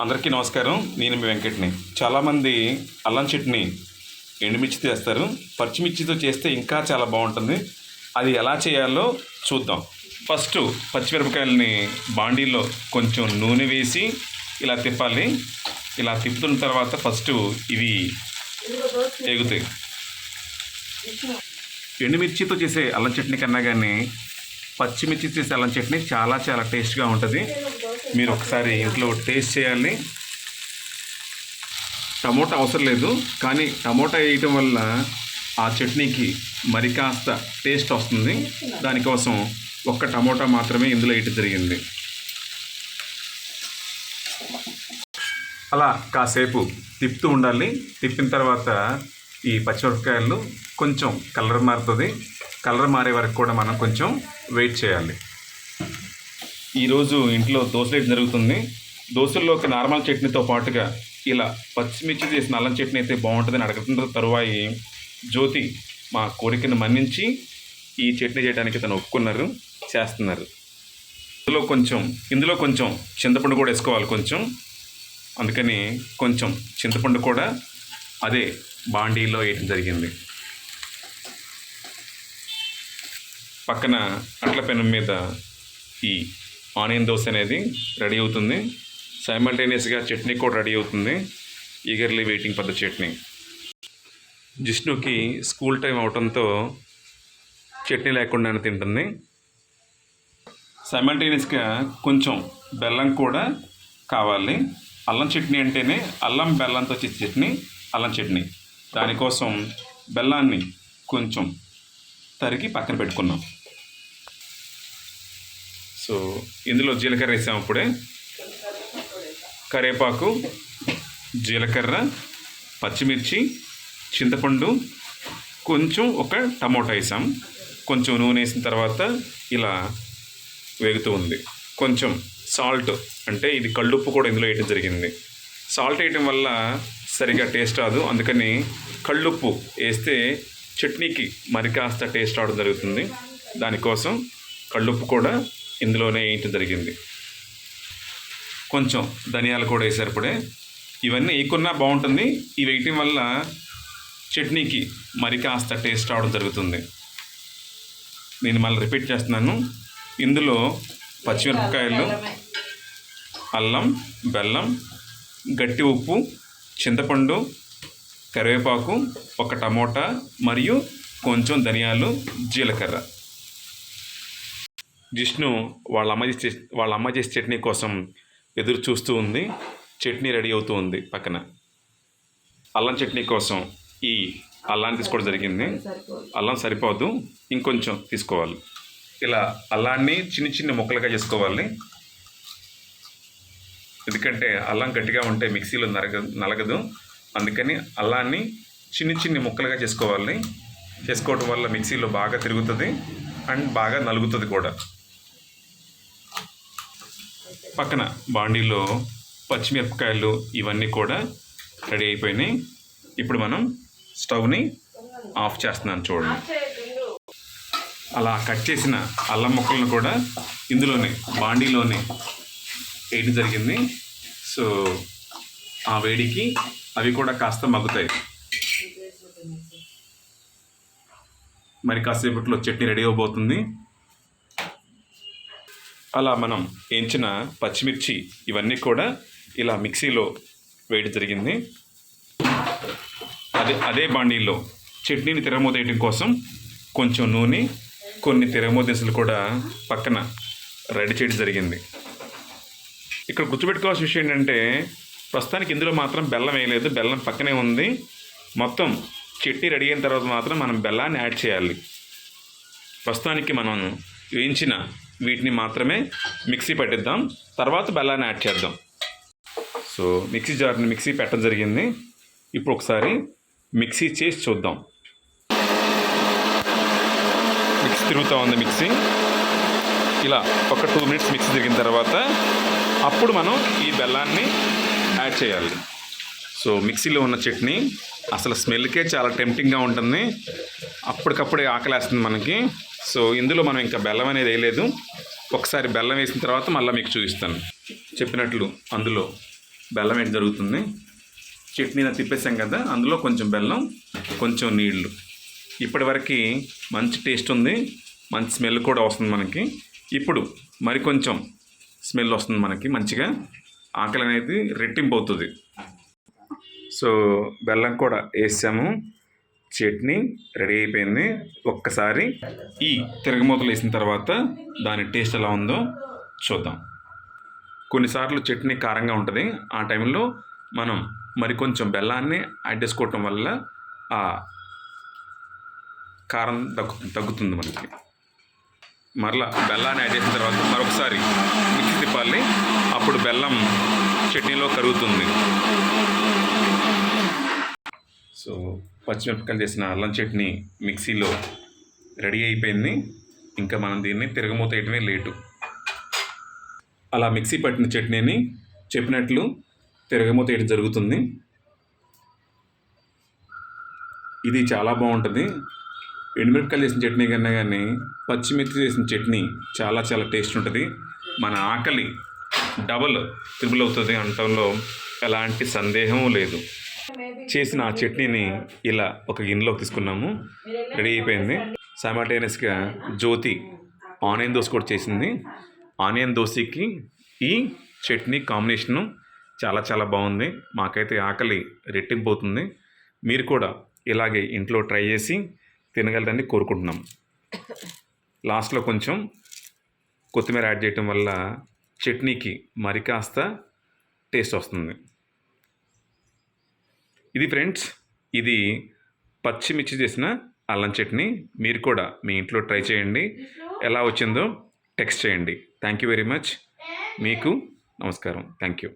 అందరికీ నమస్కారం. నేను మీ వెంకట్ని. చాలామంది అల్లం చట్నీ ఎండుమిర్చి చేస్తారు. పచ్చిమిర్చితో చేస్తే ఇంకా చాలా బాగుంటుంది. అది ఎలా చేయాలో చూద్దాం. ఫస్ట్ పచ్చిమిరపకాయలని బాండీలో కొంచెం నూనె వేసి ఇలా తిప్పాలి. ఇలా తిప్పుతున్న తర్వాత ఫస్ట్ ఇవి ఎగుతాయి. ఎండుమిర్చితో చేసే అల్లం చట్నీ కన్నా కానీ పచ్చిమిర్చి అల్లం చట్నీ చాలా చాలా టేస్ట్గా ఉంటుంది. మీరు ఒకసారి ఇంట్లో టేస్ట్ చేయాలి. టమోటా అవసరం లేదు. కానీ టమోటా వేయటం వల్ల ఆ చట్నీకి మరి కాస్త టేస్ట్ వస్తుంది. దానికోసం ఒక్క టమోటా మాత్రమే ఇందులో వేయటం జరిగింది. అలా కాసేపు తిప్పుతూ ఉండాలి. తిప్పిన తర్వాత ఈ పచ్చిమిరపకాయలు కొంచెం కలర్ మారుతుంది. కలర్ మారే వరకు కూడా మనం కొంచెం వెయిట్ చేయాలి. ఈరోజు ఇంట్లో దోశలు వేయడం జరుగుతుంది. దోశల్లోకి నార్మల్ చట్నీతో పాటుగా ఇలా పచ్చిమిర్చి చేసిన అల్లం చట్నీ అయితే బాగుంటుందని అడుగుతున్న తరువాయి జ్యోతి మా కోరికను మన్నించి ఈ చట్నీ చేయడానికి తను ఒప్పుకున్నారు చేస్తున్నారు. ఇందులో కొంచెం ఇందులో కొంచెం చింతపండు కూడా వేసుకోవాలి కొంచెం. అందుకని కొంచెం చింతపండు కూడా అదే బాండీలో వేయడం జరిగింది. పక్కన అట్ల పెనం మీద ఈ ఆనియన్ దోశ అనేది రెడీ అవుతుంది. సైమల్టేనియస్గా చట్నీ కూడా రెడీ అవుతుంది. Eagerly waiting for the chutney. జిష్ణుకి school time అవడంతో చట్నీ లేకుండానే తింటుంది. సైమల్టేనియస్గా కొంచెం బెల్లం కూడా కావాలి. అల్లం చట్నీ అంటేనే అల్లం బెల్లంతో చేసే చట్నీ అల్లం చట్నీ. దానికోసం బెల్లాన్ని కొంచెం తరిగి పక్కన పెట్టుకున్నాం. సో ఇందులో జీలకర్ర వేసాం అప్పుడే కరేపాకు జీలకర్ర పచ్చిమిర్చి చింతపండు కొంచెం ఒక టమోటా వేసాం. కొంచెం నూనె వేసిన తర్వాత ఇలా వేగుతూ ఉంది. కొంచెం సాల్ట్ అంటే ఇది కళ్ళుప్పు కూడా ఇందులో వేయడం జరిగింది. సాల్ట్ వేయటం వల్ల సరిగా టేస్ట్ రాదు. అందుకని కళ్ళుప్పు వేస్తే చట్నీకి మరి కాస్త టేస్ట్ రావడం జరుగుతుంది. దానికోసం కళ్ళుప్పు కూడా ఇందులోనే వేయటం జరిగింది? కొంచెం ధనియాలు కూడా వేసారు ఇప్పుడే. ఇవన్నీ వేయకున్నా బాగుంటుంది. ఇవి వేయటం వల్ల చట్నీకి మరి కాస్త టేస్ట్ రావడం జరుగుతుంది. నేను మళ్ళీ రిపీట్ చేస్తున్నాను. ఇందులో పచ్చిమిరపకాయలు అల్లం బెల్లం గట్టి ఉప్పు చింతపండు కరివేపాకు ఒక టమోటా మరియు కొంచెం ధనియాలు జీలకర్ర. జిష్ణు వాళ్ళ అమ్మ చేసే వాళ్ళ అమ్మ చేసే చట్నీ కోసం ఎదురు చూస్తూ ఉంది. చట్నీ రెడీ అవుతూ ఉంది పక్కన. అల్లం చట్నీ కోసం ఈ అల్లాన్ని తీసుకోవడం జరిగింది. అల్లం సరిపోదు. ఇంకొంచెం తీసుకోవాలి. ఇలా అల్లాన్ని చిన్న చిన్న ముక్కలుగా చేసుకోవాలి. ఎందుకంటే అల్లం గట్టిగా ఉంటే మిక్సీలో నరగ నలగదు. అందుకని అల్లాన్ని చిన్ని చిన్ని ముక్కలుగా చేసుకోవాలి. చేసుకోవటం వల్ల మిక్సీలో బాగా తిరుగుతుంది. అండ్ బాగా నలుగుతుంది కూడా. పక్కన బాండీలో పచ్చిమిరపకాయలు ఇవన్నీ కూడా రెడీ అయిపోయినాయి. ఇప్పుడు మనం స్టవ్ని ఆఫ్ చేస్తున్నాను చూడండి. అలా కట్ చేసిన అల్లం ముక్కలను కూడా ఇందులోనే బాండీలోనే వేయడం జరిగింది. సో ఆ వేడికి అవి కూడా కాస్త మగ్గుతాయి. మరి కాసేపట్లో చట్నీ రెడీ అవబోతుంది. అలా మనం వేయించిన పచ్చిమిర్చి ఇవన్నీ కూడా ఇలా మిక్సీలో వేయడం జరిగింది. అదే అదే బాండీలో చట్నీని తిరగమూత కోసం కొంచెం నూనె కొన్ని తిరగమూత కూడా పక్కన రెడీ చేయడం జరిగింది. ఇక్కడ గుర్తుపెట్టుకోవాల్సిన విషయం ఏంటంటే ప్రస్తుతానికి ఇందులో మాత్రం బెల్లం వేయలేదు బెల్లం పక్కనే ఉంది. మొత్తం చట్నీ రెడీ అయిన తర్వాత మాత్రం మనం బెల్లాన్ని యాడ్ చేయాలి. ప్రస్తుతానికి మనం వేయించిన వీటిని మాత్రమే మిక్సీ పెట్టిద్దాం. తర్వాత బెల్లాన్ని యాడ్ చేద్దాం. సో మిక్సీ జార్ని మిక్సీ పెట్టడం జరిగింది. ఇప్పుడు ఒకసారి మిక్సీ చేసి చూద్దాం. మిక్సీ తిరుగుతూ ఉంది మిక్సీ. ఇలా ఒక టూ మినిట్స్ మిక్సీ తిరిగిన తర్వాత అప్పుడు మనం ఈ బెల్లాన్ని యాడ్ చేయాలి. సో మిక్సీలో ఉన్న చట్నీ అసలు స్మెల్కే చాలా టెంప్టింగ్గా ఉంటుంది. అప్పటికప్పుడే ఆకలేస్తుంది మనకి. సో ఇందులో మనం ఇంకా బెల్లం అనేది వేయలేదు. ఒకసారి బెల్లం వేసిన తర్వాత మళ్ళీ మీకు చూపిస్తాను. చెప్పినట్లు అందులో బెల్లం ఏంటి జరుగుతుంది? చట్నీ తిప్పేసాం కదా అందులో కొంచెం బెల్లం కొంచెం నీళ్ళు. ఇప్పటివరకు మంచి టేస్ట్ ఉంది. మంచి స్మెల్ కూడా వస్తుంది మనకి. ఇప్పుడు మరి కొంచెం స్మెల్ వస్తుంది మనకి. మంచిగా ఆకలి అనేది రెట్టింపు అవుతుంది. సో బెల్లం కూడా వేసాము. చట్నీ రెడీ అయిపోయింది. ఒక్కసారి ఈ తిరగమూతలు వేసిన తర్వాత దాని టేస్ట్ ఎలా ఉందో చూద్దాం. కొన్నిసార్లు చట్నీ కారంగా ఉంటుంది. ఆ టైంలో మనం మరి కొంచెం బెల్లాన్ని యాడ్ చేసుకోవటం వల్ల ఆ కారం తగ్గు తగ్గుతుంది మనకి. మరలా బెల్లాన్ని యాడ్ చేసిన తర్వాత మరొకసారి మిక్సీ తిప్పాలి. అప్పుడు బెల్లం చట్నీలో కరుగుతుంది. సో పచ్చిమిరపకాయలు చేసిన అల్లం చట్నీ మిక్సీలో రెడీ అయిపోయింది. ఇంకా మనం దీన్ని తిరగమూత వేయటమే లేటు. అలా మిక్సీ పట్టిన చట్నీని చెప్పినట్లు తిరగమూత వేయడం జరుగుతుంది. ఇది చాలా బాగుంటుంది. ఎండుమిరపకాయలు చేసిన చట్నీ కన్నా కానీ పచ్చిమిర్చి చేసిన చట్నీ చాలా చాలా టేస్ట్ ఉంటుంది. మన ఆకలి డబల్ త్రిబుల్ అవుతుంది అనటంలో ఎలాంటి సందేహం లేదు. చేసిన ఆ చట్నీని ఇలా ఒక గిన్నెలోకి తీసుకున్నాము. రెడీ అయిపోయింది. సైమల్టేనియస్గా జ్యోతి ఆనియన్ దోశ కూడా చేసింది. ఆనియన్ దోశకి ఈ చట్నీ కాంబినేషను చాలా చాలా బాగుంది. మాకైతే ఆకలి రెట్టింపోతుంది. మీరు కూడా ఇలాగే ఇంట్లో ట్రై చేసి తినగలరని కోరుకుంటున్నాం. లాస్ట్లో కొంచెం కొత్తిమీర యాడ్ చేయటం వల్ల చట్నీకి మరి కాస్త టేస్ట్ వస్తుంది. ఇది ఫ్రెండ్స్ ఇది పచ్చిమిర్చి చేసిన అల్లం చట్నీ. మీరు కూడా మీ ఇంట్లో ట్రై చేయండి. ఎలా వచ్చిందో టెక్స్ట్ చేయండి. థ్యాంక్ యూ వెరీ మచ్ మీకు నమస్కారం. Thank you